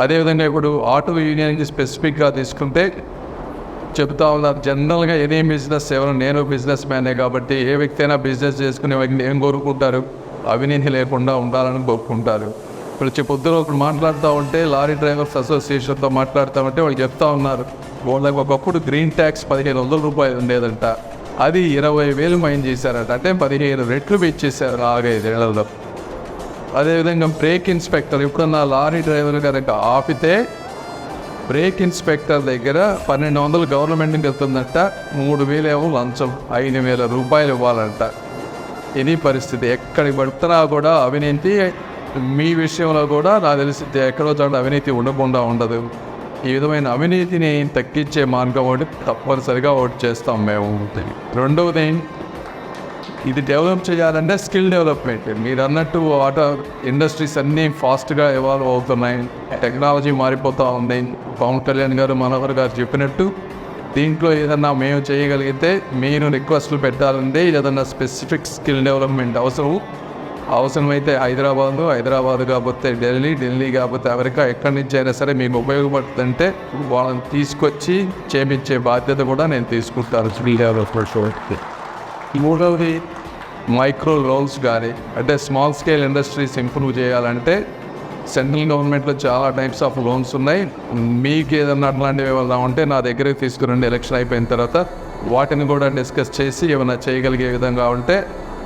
అదేవిధంగా ఇప్పుడు ఆటో యూనియన్కి స్పెసిఫిక్గా తీసుకుంటే చెప్తా ఉన్నారు జనరల్గా ఎనీ బిజినెస్ ఎవరు నేను బిజినెస్ మ్యానే కాబట్టి ఏ వ్యక్తి అయినా బిజినెస్ చేసుకునే వ్యక్తిని ఏం కోరుకుంటారు? అవినీతి లేకుండా ఉండాలని కోరుకుంటారు. ఇప్పుడు వచ్చి పొద్దున ఒకరు మాట్లాడుతూ ఉంటే లారీ డ్రైవర్స్ అసోసియేషన్తో మాట్లాడుతూ ఉంటే వాళ్ళు చెప్తా ఉన్నారు. వాళ్ళకి ఒకప్పుడు గ్రీన్ ట్యాక్స్ పదిహేను వందల రూపాయలు ఉండేదంట. అది ఇరవై వేలు మైన్ చేశారట. అంటే పదిహేను రెట్లు పెంచేశారు నాలుగైదేళ్ళలో అదేవిధంగా బ్రేక్ ఇన్స్పెక్టర్ ఎప్పుడన్నా లారీ డ్రైవర్ కనుక ఆపితే బ్రేక్ ఇన్స్పెక్టర్ దగ్గర పన్నెండు వందలు గవర్నమెంట్కి వెళ్తుందంట మూడు వేలేమో లంచం ఐదు వేల రూపాయలు ఇవ్వాలంట. ఇది పరిస్థితి ఎక్కడికి పడుతున్నా కూడా అవినీతి మీ విషయంలో కూడా నాకు తెలిసి ఎక్కడో చోట అవినీతి ఉండకుండా ఉండదు. ఈ విధమైన అవినీతిని తగ్గించే మార్గం ఒకటి తప్పనిసరిగా ఒకటి చేస్తాం మేము. రెండవది ఇది డెవలప్ చేయాలంటే స్కిల్ డెవలప్మెంట్. మీరు అన్నట్టు వాటర్ ఇండస్ట్రీస్ అన్నీ ఫాస్ట్గా ఎవాల్వ్ అవుతున్నాయి. టెక్నాలజీ మారిపోతూ ఉంది. పవన్ కళ్యాణ్ గారు మనోహర్ గారు చెప్పినట్టు దీంట్లో ఏదన్నా మేము చేయగలిగితే మీరు రిక్వెస్ట్లు పెట్టాలంటే ఏదన్నా స్పెసిఫిక్ స్కిల్ డెవలప్మెంట్ అవసరం. అవసరమైతే హైదరాబాద్ హైదరాబాద్ కాకపోతే ఢిల్లీ ఢిల్లీ కాకపోతే అమెరికా ఎక్కడి నుంచి అయినా సరే మీకు ఉపయోగపడుతుందంటే వాళ్ళని తీసుకొచ్చి చేపించే బాధ్యత కూడా నేను తీసుకుంటాను స్కిల్ డెవలప్మెంట్. మూడవది మైక్రో లోన్స్ కానీ అంటే స్మాల్ స్కేల్ ఇండస్ట్రీస్ ఇంప్రూవ్ చేయాలంటే సెంట్రల్ గవర్నమెంట్లో చాలా టైప్స్ ఆఫ్ లోన్స్ ఉన్నాయి. మీకు ఏదన్నా అట్లాంటివి ఏమన్నా ఉంటే నా దగ్గరికి తీసుకురండి. ఎలక్షన్ అయిపోయిన తర్వాత వాటిని కూడా డిస్కస్ చేసి ఏమైనా చేయగలిగే విధంగా ఉంటే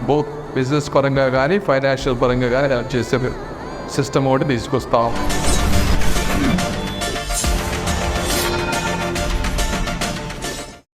బోత్ బిజినెస్ పరంగా కానీ ఫైనాన్షియల్ పరంగా కానీ హెల్ప్ చేసే సిస్టమ్ ఒకటి తీసుకొస్తాం.